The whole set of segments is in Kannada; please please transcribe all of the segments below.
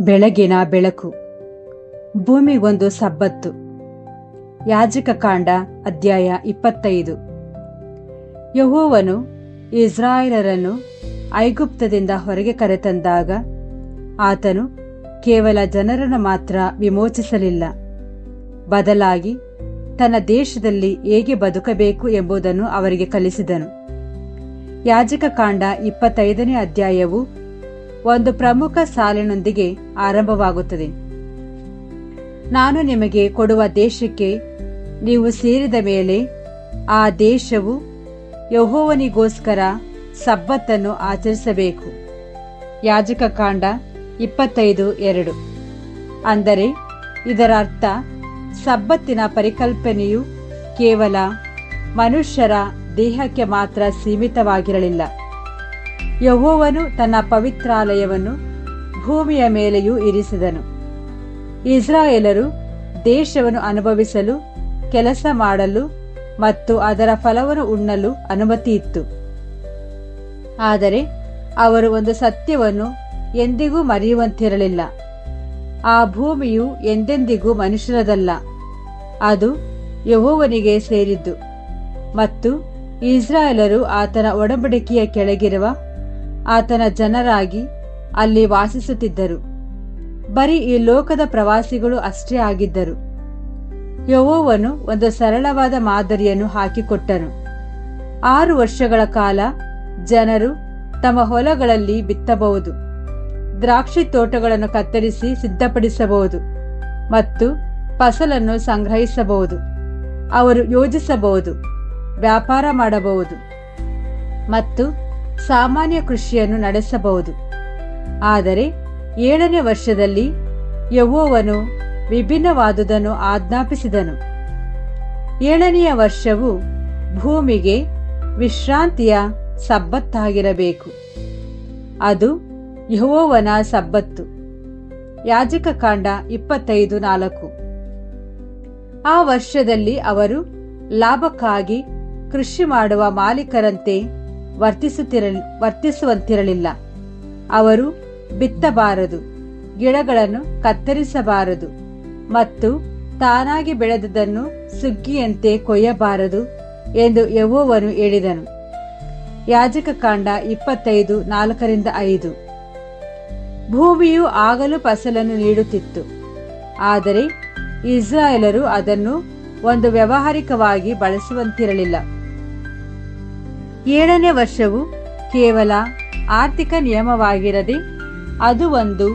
ಬೆಳಗಿನ ಬೆಳಕು. ಭೂಮಿಗೊಂದು ಸಬ್ಬತ್ತು. ಯಾಜಕ ಕಾಂಡ ಅಧ್ಯಾಯ ಇಪ್ಪತ್ತೈದು. ಯಹೋವನು ಇಸ್ರಾಯೇಲರನ್ನು ಐಗುಪ್ತದಿಂದ ಹೊರಗೆ ಕರೆತಂದಾಗ ಆತನು ಕೇವಲ ಜನರನ್ನು ಮಾತ್ರ ವಿಮೋಚಿಸಲಿಲ್ಲ. ಬದಲಾಗಿ ತನ್ನ ದೇಶದಲ್ಲಿ ಹೇಗೆ ಬದುಕಬೇಕು ಎಂಬುದನ್ನು ಅವರಿಗೆ ಕಲಿಸಿದನು. ಯಾಜಕ ಕಾಂಡ ಇಪ್ಪತ್ತೈದನೇ ಅಧ್ಯಾಯವು ಒಂದು ಪ್ರಮುಖ ಸಾಲಿನೊಂದಿಗೆ ಆರಂಭವಾಗುತ್ತದೆ. ನಾನು ನಿಮಗೆ ಕೊಡುವ ದೇಶಕ್ಕೆ ನೀವು ಸೇರಿದ ಮೇಲೆ ಆ ದೇಶವು ಯಹೋವನಿಗೋಸ್ಕರ ಸಬ್ಬತ್ತನ್ನು ಆಚರಿಸಬೇಕು. ಯಾಜಕ ಕಾಂಡ ಇಪ್ಪತ್ತೈದು ಎರಡು. ಅಂದರೆ ಇದರ ಅರ್ಥ ಸಬ್ಬತ್ತಿನ ಪರಿಕಲ್ಪನೆಯು ಕೇವಲ ಮನುಷ್ಯರ ದೇಹಕ್ಕೆ ಮಾತ್ರ ಸೀಮಿತವಾಗಿರಲಿಲ್ಲ. ಯಹೋವನು ತನ್ನ ಪವಿತ್ರಾಲಯವನ್ನು ಭೂಮಿಯ ಮೇಲೆಯೂ ಇರಿಸಿದನು. ಇಸ್ರಾಯೇಲರು ದೇಶವನ್ನು ಅನುಭವಿಸಲು, ಕೆಲಸ ಮಾಡಲು ಮತ್ತು ಅದರ ಫಲವನ್ನು ಉಣ್ಣಲು ಅನುಮತಿ ಇತ್ತು ಆದರೆ ಅವರು ಒಂದು ಸತ್ಯವನ್ನು ಎಂದಿಗೂ ಮರೆಯುವಂತಿರಲಿಲ್ಲ. ಆ ಭೂಮಿಯು ಎಂದೆಂದಿಗೂ ಮನುಷ್ಯರದಲ್ಲ. ಅದು ಯಹೋವನಿಗೆ ಸೇರಿದ್ದು. ಮತ್ತು ಇಸ್ರಾಯೇಲರು ಆತನ ಒಡಂಬಡಿಕೆಯ ಕೆಳಗಿರುವ ಆತನ ಜನರಾಗಿ ಅಲ್ಲಿ ವಾಸಿಸುತ್ತಿದ್ದರು. ಬರೀ ಈ ಲೋಕದ ಪ್ರವಾಸಿಗಳು ಅಷ್ಟೇ ಆಗಿದ್ದರು. ಯಹೋವನು ಒಂದು ಸರಳವಾದ ಮಾದರಿಯನ್ನು ಹಾಕಿಕೊಟ್ಟನು. ಆರು ವರ್ಷಗಳ ಕಾಲ ಜನರು ತಮ್ಮ ಹೊಲಗಳಲ್ಲಿ ಬಿತ್ತಬಹುದು. ದ್ರಾಕ್ಷಿ ತೋಟಗಳನ್ನು ಕತ್ತರಿಸಿ ಸಿದ್ಧಪಡಿಸಬಹುದು ಮತ್ತು ಫಸಲನ್ನು ಸಂಗ್ರಹಿಸಬಹುದು. ಅವರು ಯೋಜಿಸಬಹುದು, ವ್ಯಾಪಾರ ಮಾಡಬಹುದು ಮತ್ತು ಸಾಮಾನ್ಯ ಕೃಷಿಯನ್ನು ನಡೆಸಬಹುದು. ಆದರೆ ಏಳನೇ ವರ್ಷದಲ್ಲಿ ಯಹೋವನು ವಿಭಿನ್ನವಾದುದನ್ನು ಆಜ್ಞಾಪಿಸಿದನು. ಏಳನೆಯ ವರ್ಷವು ಭೂಮಿಗೆ ವಿಶ್ರಾಂತಿಯ ಸಬ್ಬತ್ತಾಗಿರಬೇಕು. ಅದು ಯಹೋವನ ಸಬ್ಬತ್ತು. ಯಾಜಕ ಕಾಂಡ ಇಪ್ಪತ್ತೈದು ನಾಲ್ಕು. ಆ ವರ್ಷದಲ್ಲಿ ಅವರು ಲಾಭಕ್ಕಾಗಿ ಕೃಷಿ ಮಾಡುವ ಮಾಲೀಕರಂತೆ ವರ್ತಿಸುತ್ತಿರ ವರ್ತಿಸುವಂತಿರಲಿಲ್ಲ. ಅವರು ಬಿತ್ತಬಾರದು, ಗಿಡಗಳನ್ನು ಕತ್ತರಿಸಬಾರದು ಮತ್ತು ತಾನಾಗಿ ಬೆಳೆದದನ್ನು ಸುಗ್ಗಿಯಂತೆ ಕೊಯ್ಯಬಾರದು ಎಂದು ಯವೋವನು ಹೇಳಿದನು. ಯಾಜಕ ಕಾಂಡ ಇಪ್ಪತ್ತೈದು, ನಾಲ್ಕರಿಂದ ಐದು. ಭೂಮಿಯು ಆಗಲು ಫಸಲನ್ನು ನೀಡುತ್ತಿತ್ತು, ಆದರೆ ಇಸ್ರಾಯೇಲರು ಅದನ್ನು ಒಂದು ವ್ಯವಹಾರಿಕವಾಗಿ ಬಳಸುವಂತಿರಲಿಲ್ಲ. ಏಳನೇ ವರ್ಷವು ಕೇವಲ ಆರ್ಥಿಕ ನಿಯಮವಾಗಿರದೆ ಅದು ಒಂದು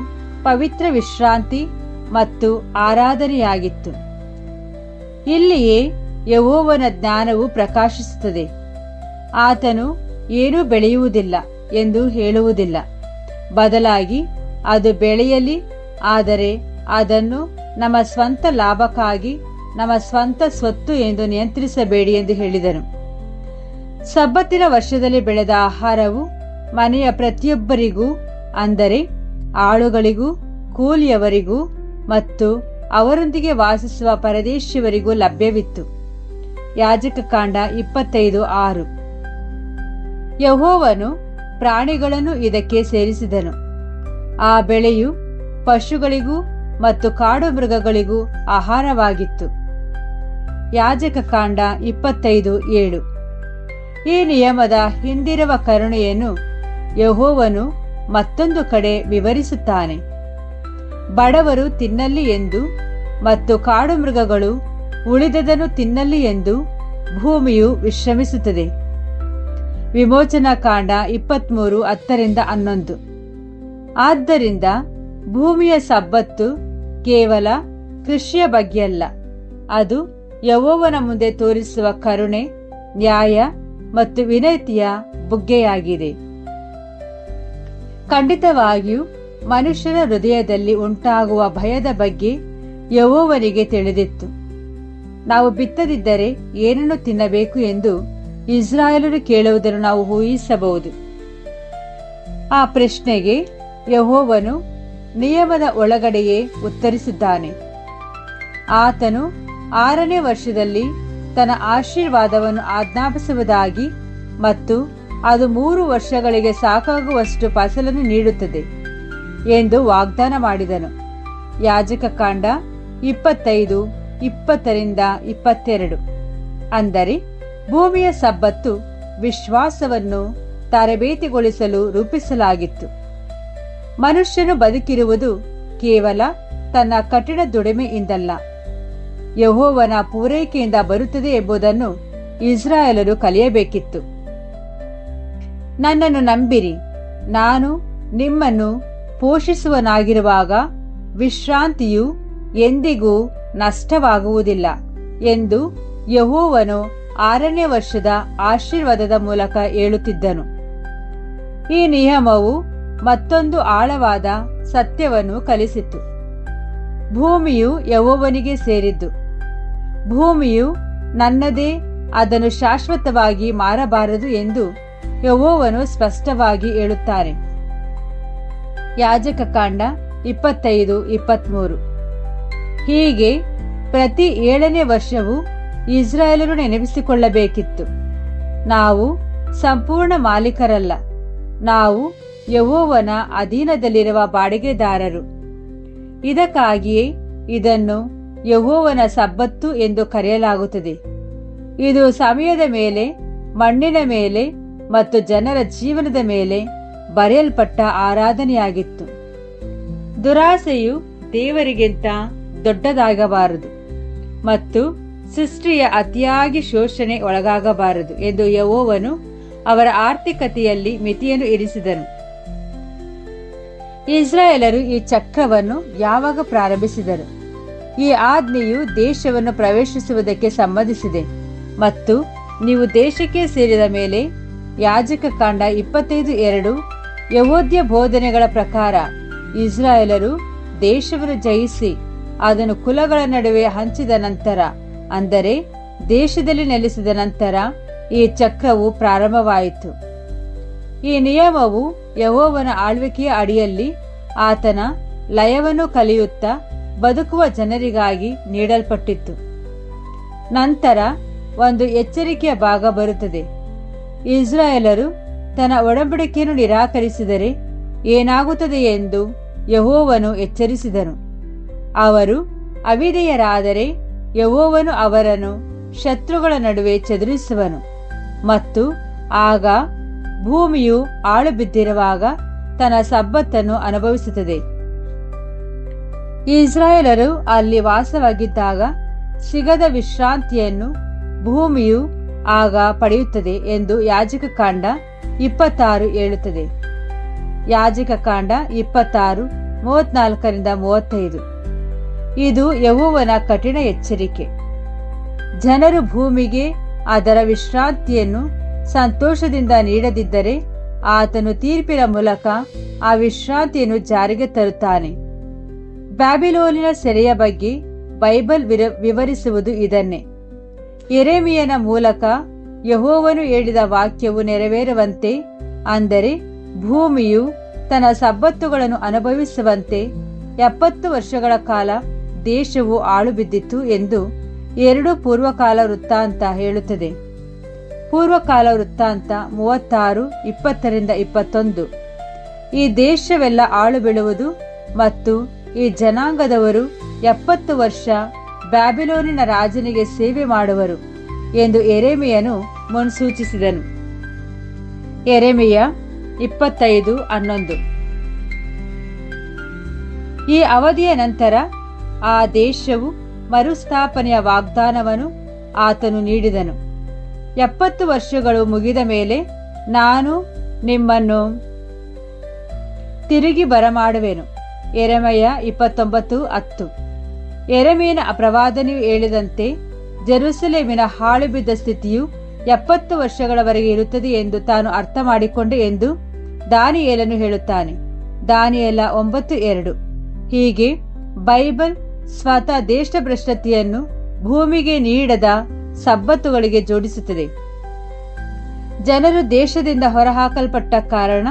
ಪವಿತ್ರ ವಿಶ್ರಾಂತಿ ಮತ್ತು ಆರಾಧನೆಯಾಗಿತ್ತು. ಇಲ್ಲಿಯೇ ಯವೋವನ ಜ್ಞಾನವು ಪ್ರಕಾಶಿಸುತ್ತದೆ. ಆತನು ಏನೂ ಬೆಳೆಯುವುದಿಲ್ಲ ಎಂದು ಹೇಳುವುದಿಲ್ಲ. ಬದಲಾಗಿ ಅದು ಬೆಳೆಯಲಿ, ಆದರೆ ಅದನ್ನು ನಮ್ಮ ಸ್ವಂತ ಲಾಭಕ್ಕಾಗಿ, ನಮ್ಮ ಸ್ವಂತ ಸ್ವತ್ತು ಎಂದು ನಿಯಂತ್ರಿಸಬೇಡಿ ಎಂದು ಹೇಳಿದನು. ಸಬ್ಬತ್ತಿನ ವರ್ಷದಲ್ಲಿ ಬೆಳೆದ ಆಹಾರವು ಮನೆಯ ಪ್ರತಿಯೊಬ್ಬರಿಗೂ, ಅಂದರೆ ಆಳುಗಳಿಗೂ, ಕೂಲಿಯವರಿಗೂ ಮತ್ತು ಅವರೊಂದಿಗೆ ವಾಸಿಸುವ ಪರದೇಶಿಯವರಿಗೂ ಲಭ್ಯವಿತ್ತು. ಯಾಜಕ ಕಾಂಡ ಇಪ್ಪತ್ತೈದು ಆರು. ಯಹೋವನು ಪ್ರಾಣಿಗಳನ್ನು ಇದಕ್ಕೆ ಸೇರಿಸಿದನು. ಆ ಬೆಳೆಯು ಪಶುಗಳಿಗೂ ಮತ್ತು ಕಾಡು ಮೃಗಗಳಿಗೂ ಆಹಾರವಾಗಿತ್ತು. ಯಾಜಕ ಕಾಂಡ ಇಪ್ಪತ್ತೈದು ಏಳು. ಈ ನಿಯಮದ ಹಿಂದಿರುವ ಕರುಣೆಯನ್ನು ಯಹೋವನು ಮತ್ತೊಂದು ಕಡೆ ವಿವರಿಸುತ್ತಾನೆ. ಬಡವರು ತಿನ್ನಲಿ ಎಂದು ಮತ್ತು ಕಾಡು ಮೃಗಗಳು ಉಳಿದದನ್ನು ತಿನ್ನಲಿ ಎಂದು ಭೂಮಿಯು ವಿಶ್ರಮಿಸುತ್ತದೆ. ವಿಮೋಚನಾ ಕಾಂಡ ಇಪ್ಪತ್ಮೂರು ಹತ್ತರಿಂದ ಹನ್ನೊಂದು. ಆದ್ದರಿಂದ ಭೂಮಿಯ ಸಬ್ಬತ್ತು ಕೇವಲ ಕೃಷಿಯ ಬಗ್ಗೆಯಲ್ಲ ಅದು ಯವೋವನ ಮುಂದೆ ತೋರಿಸುವ ಕರುಣೆ, ನ್ಯಾಯ ಮತ್ತು ವಿನಯತಿಯ ಬುಗ್ಗೆಯಾಗಿದೆ. ಖಂಡಿತವಾಗಿಯೂ ಮನುಷ್ಯನ ಹೃದಯದಲ್ಲಿ ಉಂಟಾಗುವ ಭಯದ ಬಗ್ಗೆ ಯಹೋವನಿಗೆ ತಿಳಿದಿತ್ತು. ನಾವು ಬಿತ್ತದಿದ್ದರೆ ಏನನ್ನು ತಿನ್ನಬೇಕು ಎಂದು ಇಸ್ರಾಯೇಲರು ಕೇಳುವುದನ್ನು ನಾವು ಊಹಿಸಬಹುದು. ಆ ಪ್ರಶ್ನೆಗೆ ಯಹೋವನು ನಿಯಮದ ಒಳಗಡೆಯೇ ಉತ್ತರಿಸಿದ್ದಾನೆ. ಆತನು ಆರನೇ ವರ್ಷದಲ್ಲಿ ತನ್ನ ಆಶೀರ್ವಾದವನ್ನು ಆಜ್ಞಾಪಿಸುವುದಾಗಿ ಮತ್ತು ಅದು ಮೂರು ವರ್ಷಗಳಿಗೆ ಸಾಕಾಗುವಷ್ಟು ಫಸಲನ್ನು ನೀಡುತ್ತದೆ ಎಂದು ವಾಗ್ದಾನ ಮಾಡಿದನು. ಯಾಜಕ ಕಾಂಡ ಇಪ್ಪತ್ತೈದು, ಇಪ್ಪತ್ತರಿಂದ ಇಪ್ಪತ್ತೆರಡು. ಅಂದರೆ ಭೂಮಿಯ ಸಬ್ಬತ್ತು ವಿಶ್ವಾಸವನ್ನು ತರಬೇತಿಗೊಳಿಸಲು ರೂಪಿಸಲಾಗಿತ್ತು. ಮನುಷ್ಯನು ಬದುಕಿರುವುದು ಕೇವಲ ತನ್ನ ಕಠಿಣ ದುಡಿಮೆಯಿಂದಲ್ಲ. ಯಹೋವನ ಪೂರೈಕೆಯಿಂದ ಬರುತ್ತದೆ ಎಂಬುದನ್ನು ಇಸ್ರಾಯೇಲರು ಕಲಿಯಬೇಕಿತ್ತು. ನನ್ನನ್ನು ನಂಬಿರಿ. ನಾನು ನಿಮ್ಮನ್ನು ಪೋಷಿಸುವನಾಗಿರುವಾಗ ವಿಶ್ರಾಂತಿಯು ಎಂದಿಗೂ ನಷ್ಟವಾಗುವುದಿಲ್ಲ ಎಂದು ಯಹೋವನು ಆರನೇ ವರ್ಷದ ಆಶೀರ್ವಾದದ ಮೂಲಕ ಹೇಳುತ್ತಿದ್ದನು. ಈ ನಿಯಮವು ಮತ್ತೊಂದು ಆಳವಾದ ಸತ್ಯವನ್ನು ಕಲಿಸಿತು. ಭೂಮಿಯು ಯಹೋವನಿಗೆ ಸೇರಿದ್ದು. ಭೂಮಿಯು ನನ್ನದೇ ಅದನ್ನು ಶಾಶ್ವತವಾಗಿ ಮಾರಬಾರದು ಎಂದು ಯಹೋವನು ಸ್ಪಷ್ಟವಾಗಿ ಹೇಳುತ್ತಾರೆ. ಯಾಜಕ ಕಾಂಡ ಇಪ್ಪತ್ತೈದು, ಇಪ್ಪತ್ಮೂರು. ಹೀಗೆ ಪ್ರತಿ ಏಳನೇ ವರ್ಷವೂ ಇಸ್ರಾಯೇಲರು ನೆನಪಿಸಿಕೊಳ್ಳಬೇಕಿತ್ತು. ನಾವು ಸಂಪೂರ್ಣ ಮಾಲೀಕರಲ್ಲ. ನಾವು ಯವೋವನ ಅಧೀನದಲ್ಲಿರುವ ಬಾಡಿಗೆದಾರರು. ಇದಕ್ಕಾಗಿಯೇ ಇದನ್ನು ಯಹೋವನ ಸಬ್ಬತ್ತು ಎಂದು ಕರೆಯಲಾಗುತ್ತದೆ. ಇದು ಸಮಯದ ಮೇಲೆ, ಮಣ್ಣಿನ ಮೇಲೆ ಮತ್ತು ಜನರ ಜೀವನದ ಮೇಲೆ ಬರೆಯಲ್ಪಟ್ಟ ಆರಾಧನೆಯಾಗಿತ್ತು. ದುರಾಸೆಯು ದೇವರಿಗಿಂತ ದೊಡ್ಡದಾಗಬಾರದು ಮತ್ತು ಸೃಷ್ಟಿಯ ಅತಿಯಾಗಿ ಶೋಷಣೆ ಒಳಗಾಗಬಾರದು ಎಂದು ಯವೋವನು ಅವರ ಆರ್ಥಿಕತೆಯಲ್ಲಿ ಮಿತಿಯನ್ನು ಇರಿಸಿದನು. ಇಸ್ರಾಯೇಲರು ಈ ಚಕ್ರವನ್ನು ಯಾವಾಗ ಪ್ರಾರಂಭಿಸಿದರು? ಈ ಆಜ್ಞೆಯು ದೇಶವನ್ನು ಪ್ರವೇಶಿಸುವುದಕ್ಕೆ ಸಂಬಂಧಿಸಿದೆ. ಮತ್ತು ನೀವು ದೇಶಕ್ಕೆ ಸೇರಿದ ಮೇಲೆ ಯಾಜಕ ಕಾಂಡ ಇಪ್ಪತ್ತೈದು ಎರಡು ಯವೋದ್ಯ ಬೋಧನೆಗಳ ಪ್ರಕಾರ ಇಸ್ರಾಯೇಲರು ದೇಶವನ್ನು ಜಯಿಸಿ ಅದನ್ನು ಕುಲಗಳ ನಡುವೆ ಹಂಚಿದ ನಂತರ, ಅಂದರೆ ದೇಶದಲ್ಲಿ ನೆಲೆಸಿದ ನಂತರ ಈ ಚಕ್ರವು ಪ್ರಾರಂಭವಾಯಿತು. ಈ ನಿಯಮವು ಯಹೋವನ ಆಳ್ವಿಕೆಯ ಅಡಿಯಲ್ಲಿ ಆತನ ಲಯವನ್ನು ಕಲಿಯುತ್ತಾ ಬದುಕುವ ಜನರಿಗಾಗಿ ನೀಡಲ್ಪಟ್ಟಿತ್ತು. ನಂತರ ಒಂದು ಎಚ್ಚರಿಕೆಯ ಭಾಗ ಬರುತ್ತದೆ. ಇಸ್ರಾಯೇಲರು ತನ್ನ ಒಡಂಬಡಿಕೆಯನ್ನು ನಿರಾಕರಿಸಿದರೆ ಏನಾಗುತ್ತದೆ ಎಂದು ಯಹೋವನು ಎಚ್ಚರಿಸಿದನು. ಅವರು ಅವಿಧೇಯರಾದರೆ ಯಹೋವನು ಅವರನ್ನು ಶತ್ರುಗಳ ನಡುವೆ ಚದುರಿಸುವನು ಮತ್ತು ಆಗ ಭೂಮಿಯು ಆಳು ಬಿದ್ದಿರುವಾಗ ತನ್ನ ಸಬ್ಬತ್ತನ್ನು ಅನುಭವಿಸುತ್ತದೆ. ಇಸ್ರಾಯೇಲರು ಅಲ್ಲಿ ವಾಸವಾಗಿದ್ದಾಗ ಸಿಗದ ವಿಶ್ರಾಂತಿಯನ್ನು ಭೂಮಿಯು ಆಗ ಪಡೆಯುತ್ತದೆ ಎಂದು ಯಾಜಕ ಕಾಂಡ ಇಪ್ಪತ್ತಾರು ಹೇಳುತ್ತದೆ. ಯಾಜಕ ಕಾಂಡ ಇಪ್ಪತ್ತಾರು, ಮೂವತ್ನಾಲ್ಕರಿಂದ ಮೂವತ್ತೈದು. ಇದು ಯಹೋವನ ಕಠಿಣ ಎಚ್ಚರಿಕೆ. ಜನರು ಭೂಮಿಗೆ ಅದರ ವಿಶ್ರಾಂತಿಯನ್ನು ಸಂತೋಷದಿಂದ ನೀಡದಿದ್ದರೆ ಆತನು ತೀರ್ಪಿನ ಮೂಲಕ ಆ ವಿಶ್ರಾಂತಿಯನ್ನು ಜಾರಿಗೆ ತರುತ್ತಾನೆ. ಬ್ಯಾಬಿಲೋನಿನ ಸೆರೆಯ ಬಗ್ಗೆ ಬೈಬಲ್ ವಿವರಿಸುವುದು ಇದನ್ನೇ. ಎರೆಮಿಯನ ಮೂಲಕ ಯಹೋವನು ಹೇಳಿದ ವಾಕ್ಯವು ನೆರವೇರುವಂತೆ, ಅಂದರೆ ಭೂಮಿಯು ತನ್ನ ಸಬ್ಬತ್ತುಗಳನ್ನು ಅನುಭವಿಸುವಂತೆ ಎಪ್ಪತ್ತು ವರ್ಷಗಳ ಕಾಲ ದೇಶವು ಆಳು ಬಿದ್ದಿತ್ತು ಎಂದು ಎರಡು ಪೂರ್ವಕಾಲ ವೃತ್ತಾಂತ ಹೇಳುತ್ತದೆ. ಪೂರ್ವಕಾಲ ವೃತ್ತಾಂತ ಮೂವತ್ತಾರು, ಇಪ್ಪತ್ತರಿಂದ ಇಪ್ಪತ್ತೊಂದು. ಈ ದೇಶವೆಲ್ಲ ಆಳು ಬೀಳುವುದು ಮತ್ತು ಈ ಜನಾಂಗದವರು ಎಪ್ಪತ್ತು ವರ್ಷ ಬ್ಯಾಬಿಲೋನಿನ ರಾಜನಿಗೆ ಸೇವೆ ಮಾಡುವರು ಎಂದು ಎರೆಮೆಯನು ಮುನ್ಸೂಚಿಸಿದನು. ಎರೆಮೆಯ ಇಪ್ಪತ್ತೈದು ಹನ್ನೊಂದು ಈ ಅವಧಿಯ ನಂತರ ಆ ದೇಶವು ಮರುಸ್ಥಾಪನೆಯ ವಾಗ್ದಾನವನ್ನು ಆತನು ನೀಡಿದನು. ಎಪ್ಪತ್ತು ವರ್ಷಗಳು ಮುಗಿದ ಮೇಲೆ ನಾನು ನಿಮ್ಮನ್ನು ತಿರುಗಿ ಬರಮಾಡುವೆನು. ಎರೆಮಯ ಇಪ್ಪತ್ತೊಂಬತ್ತು ಹತ್ತು. ಎರೆಮೀನ ಅಪ್ರವಾದನೆಯು ಹೇಳಿದಂತೆ, ಜೆರುಸಲೇಮಿನ ಹಾಳು ಬಿದ್ದ ಸ್ಥಿತಿಯು ಎಪ್ಪತ್ತು ವರ್ಷಗಳವರೆಗೆ ಇರುತ್ತದೆ ಎಂದು ತಾನು ಅರ್ಥ ಮಾಡಿಕೊಂಡೆ ಎಂದು ದಾನಿಯೇಲನು ಹೇಳುತ್ತಾನೆ. ದಾನಿಯೇಲ ಒಂಬತ್ತು ಎರಡು. ಹೀಗೆ ಬೈಬಲ್ ಸ್ವತಃ ದೇಶಭ್ರಷ್ಟತೆಯನ್ನು ಭೂಮಿಗೆ ನೀಡದ ಸಬ್ಬತ್ತುಗಳಿಗೆ ಜೋಡಿಸುತ್ತದೆ. ಜನರು ದೇಶದಿಂದ ಹೊರಹಾಕಲ್ಪಟ್ಟ ಕಾರಣ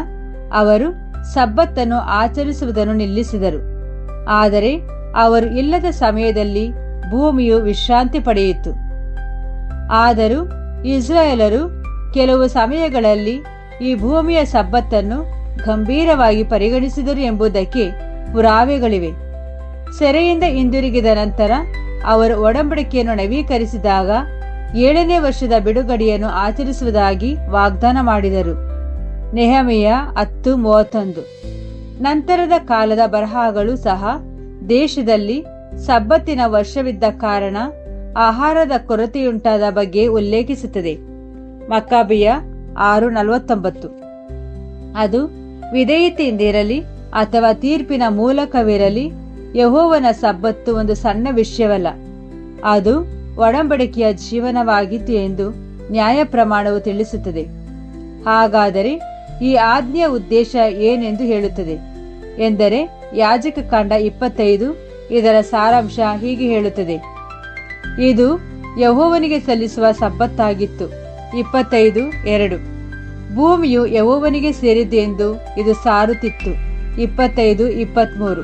ಅವರು ಸಬ್ಬತ್ತನ್ನು ಆಚರಿಸುವುದನ್ನು ನಿಲ್ಲಿಸಿದರು. ಆದರೆ ಅವರು ಇಲ್ಲದ ಸಮಯದಲ್ಲಿ ಭೂಮಿಯು ವಿಶ್ರಾಂತಿ ಪಡೆಯಿತು. ಆದರೂ ಇಸ್ರಾಯೇಲರು ಕೆಲವು ಸಮಯಗಳಲ್ಲಿ ಈ ಭೂಮಿಯ ಸಬ್ಬತ್ತನ್ನು ಗಂಭೀರವಾಗಿ ಪರಿಗಣಿಸಿದರು ಎಂಬುದಕ್ಕೆ ಪುರಾವೆಗಳಿವೆ. ಸೆರೆಯಿಂದ ಹಿಂದಿರುಗಿದ ನಂತರ ಅವರು ಒಡಂಬಡಿಕೆಯನ್ನು ನವೀಕರಿಸಿದಾಗ ಏಳನೇ ವರ್ಷದ ಬಿಡುಗಡೆಯನ್ನು ಆಚರಿಸುವುದಾಗಿ ವಾಗ್ದಾನ ಮಾಡಿದರು. ನೆಹಮೆಯ ಹತ್ತು ಮೂವತ್ತೊಂದು. ನಂತರದ ಕಾಲದ ಬರಹಗಳು ಸಹ ದೇಶದಲ್ಲಿ ಸಬ್ಬತ್ತಿನ ವರ್ಷವಿದ್ದ ಕಾರಣ ಆಹಾರದ ಕೊರತೆಯುಂಟಾದ ಬಗ್ಗೆ ಉಲ್ಲೇಖಿಸುತ್ತದೆ. ಮಕ್ಕಾಬಿಯ ಆರು ನಲವತ್ತೊಂಬತ್ತು. ಅದು ವಿಧೇಯತೆಯಿಂದಿರಲಿ ಅಥವಾ ತೀರ್ಪಿನ ಮೂಲಕವಿರಲಿ ಯಹೋವನ ಸಬ್ಬತ್ತು ಒಂದು ಸಣ್ಣ ವಿಷಯವಲ್ಲ. ಅದು ಒಡಂಬಡಿಕೆಯ ಜೀವನವಾಗಿತ್ತು ಎಂದು ನ್ಯಾಯ ಪ್ರಮಾಣವು ತಿಳಿಸುತ್ತದೆ. ಹಾಗಾದರೆ ಈ ಆಜ್ಞೆಯ ಉದ್ದೇಶ ಏನೆಂದು ಹೇಳುತ್ತದೆ? ಎಂದರೆ ಯಾಜಕ ಕಾಂಡ ಇಪ್ಪತ್ತೈದು, ಇದರ ಸಾರಾಂಶ ಹೀಗೆ ಹೇಳುತ್ತದೆ. ಇದು ಯಹೋವನಿಗೆ ಸಲ್ಲಿಸುವ ಸಬ್ಬತ್ತಾಗಿತ್ತು. ಇಪ್ಪತ್ತೈದು, ಎರಡು. ಭೂಮಿಯು ಯಹೋವನಿಗೆ ಸೇರಿದೆ ಎಂದು ಇದು ಸಾರುತ್ತಿತ್ತು. ಇಪ್ಪತ್ತೈದು, ಇಪ್ಪತ್ಮೂರು.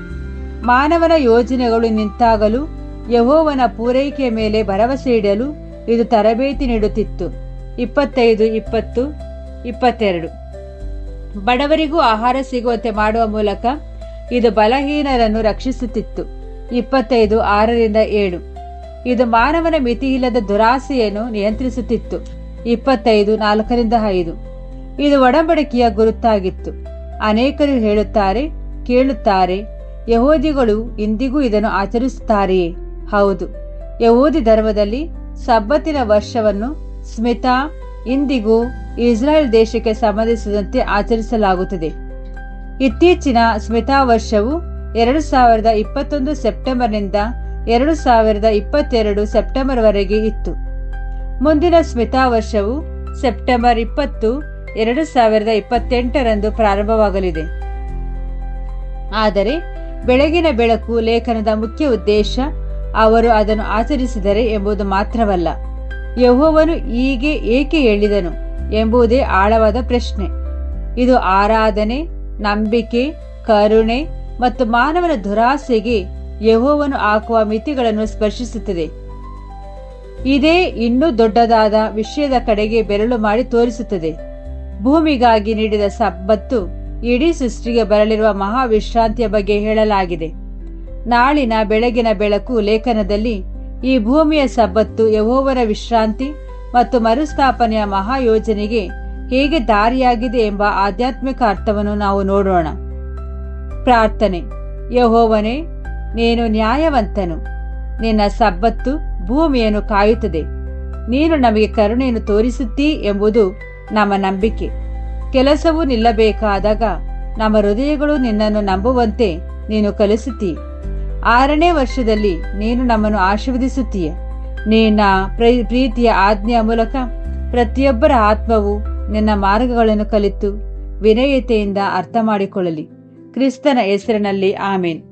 ಮಾನವನ ಯೋಜನೆಗಳು ನಿಂತಾಗಲೂ, ಯಹೋವನ ಪೂರೈಕೆಯ ಮೇಲೆ ಭರವಸೆ ಇಡಲು ಇದು ತರಬೇತಿ ನೀಡುತ್ತಿತ್ತು. ಇಪ್ಪತ್ತೈದು, ಇಪ್ಪತ್ತು, ಇಪ್ಪತ್ತೆರಡು. ಬಡವರಿಗೂ ಆಹಾರ ಸಿಗುವಂತೆ ಮಾಡುವ ಮೂಲಕ ಇದು ಬಲಹೀನರನ್ನು ರಕ್ಷಿಸುತ್ತಿತ್ತು. ಇಪ್ಪತ್ತೈದು, ಆರರಿಂದ ಏಳು. ಇದು ಮಾನವನ ಮಿತಿಯಿಲ್ಲದ ದುರಾಸೆಯನ್ನು ನಿಯಂತ್ರಿಸುತ್ತಿತ್ತು. ಇಪ್ಪತ್ತೈದು, ನಾಲ್ಕರಿಂದ ಐದು. ಇದು ಒಡಂಬಡಿಕೆಯ ಗುರುತಾಗಿತ್ತು. ಅನೇಕರು ಹೇಳುತ್ತಾರೆ, ಕೇಳುತ್ತಾರೆ, ಯಹೋದಿಗಳು ಇಂದಿಗೂ ಇದನ್ನು ಆಚರಿಸುತ್ತಾರೆಯೇ? ಹೌದು. ಯಹೂದಿ ಧರ್ಮದಲ್ಲಿ ಸಬ್ಬತ್ತಿನ ವರ್ಷವನ್ನು ಸ್ಮಿತಾ ಇಂದಿಗೂ ಇಸ್ರಾಯೇಲ್ ದೇಶಕ್ಕೆ ಸಂಬಂಧಿಸಿದಂತೆ ಆಚರಿಸಲಾಗುತ್ತದೆ. ಇತ್ತೀಚಿನ ಸ್ಮಿತಾ ವರ್ಷವು ಎರಡು ಸಾವಿರದ ಇಪ್ಪತ್ತೊಂದು ಸೆಪ್ಟೆಂಬರ್ನಿಂದ ಎರಡು ಸಾವಿರದ ಇಪ್ಪತ್ತೆರಡು ಸೆಪ್ಟೆಂಬರ್ ವರೆಗೆ ಇತ್ತು. ಮುಂದಿನ ಸ್ಮಿತಾ ವರ್ಷವು ಸೆಪ್ಟೆಂಬರ್ ಇಪ್ಪತ್ತು ಎರಡು ಸಾವಿರದ ಇಪ್ಪತ್ತೆಂಟರಂದು ಪ್ರಾರಂಭವಾಗಲಿದೆ. ಆದರೆ ಬೆಳಗಿನ ಬೆಳಕು ಲೇಖನದ ಮುಖ್ಯ ಉದ್ದೇಶ ಅವರು ಅದನ್ನು ಆಚರಿಸಿದರೆ ಎಂಬುದು ಮಾತ್ರವಲ್ಲ. ಯಹೋವನು ಹೀಗೆ ಏಕೆ ಹೇಳಿದನು ಎಂಬುದೇ ಆಳವಾದ ಪ್ರಶ್ನೆ. ಇದು ಆರಾಧನೆ, ನಂಬಿಕೆ, ಕರುಣೆ ಮತ್ತು ಮಾನವನ ದುರಾಸೆಗೆ ಯಹೋವನು ಹಾಕುವ ಮಿತಿಗಳನ್ನು ಸ್ಪರ್ಶಿಸುತ್ತದೆ. ಇದೇ ಇನ್ನೂ ದೊಡ್ಡದಾದ ವಿಷಯದ ಕಡೆಗೆ ಬೆರಳು ಮಾಡಿ ತೋರಿಸುತ್ತದೆ. ಭೂಮಿಗಾಗಿ ನೀಡಿದ ಸಬ್ಬತ್ತು ಇಡೀ ಸೃಷ್ಟಿಗೆ ಬರಲಿರುವ ಮಹಾವಿಶ್ರಾಂತಿಯ ಬಗ್ಗೆ ಹೇಳಲಾಗಿದೆ. ನಾಳಿನ ಬೆಳಗಿನ ಬೆಳಕು ಲೇಖನದಲ್ಲಿ ಈ ಭೂಮಿಯ ಸಬ್ಬತ್ತು ಯಹೋವರ ವಿಶ್ರಾಂತಿ ಮತ್ತು ಮರುಸ್ಥಾಪನೆಯ ಮಹಾಯೋಜನೆಗೆ ಹೇಗೆ ದಾರಿಯಾಗಿದೆ ಎಂಬ ಆಧ್ಯಾತ್ಮಿಕ ಅರ್ಥವನ್ನು ನಾವು ನೋಡೋಣ. ಪ್ರಾರ್ಥನೆ. ಯಹೋವನೇ, ನೀನು ನ್ಯಾಯವಂತನು. ನಿನ್ನ ಸಬ್ಬತ್ತು ಭೂಮಿಯನ್ನು ಕಾಯುತ್ತದೆ. ನೀನು ನಮಗೆ ಕರುಣೆಯನ್ನು ತೋರಿಸುತ್ತೀ ಎಂಬುದು ನಮ್ಮ ನಂಬಿಕೆ. ಕೆಲಸವು ನಿಲ್ಲಬೇಕಾದಾಗ ನಮ್ಮ ಹೃದಯಗಳು ನಿನ್ನನ್ನು ನಂಬುವಂತೆ ನೀನು ಕಲಿಸುತ್ತೀ. ಆರನೇ ವರ್ಷದಲ್ಲಿ ನೀನು ನಮ್ಮನ್ನು ಆಶೀರ್ವದಿಸುತ್ತೀಯ. ನಿನ್ನ ಪ್ರೀತಿಯ ಆಜ್ಞೆಯ ಮೂಲಕ ಪ್ರತಿಯೊಬ್ಬರ ಆತ್ಮವು ನಿನ್ನ ಮಾರ್ಗಗಳನ್ನು ಕಲಿತು ವಿನಯತೆಯಿಂದ ಅರ್ಥ ಮಾಡಿಕೊಳ್ಳಲಿ. ಕ್ರಿಸ್ತನ ಹೆಸರಿನಲ್ಲಿ ಆಮೇನ್.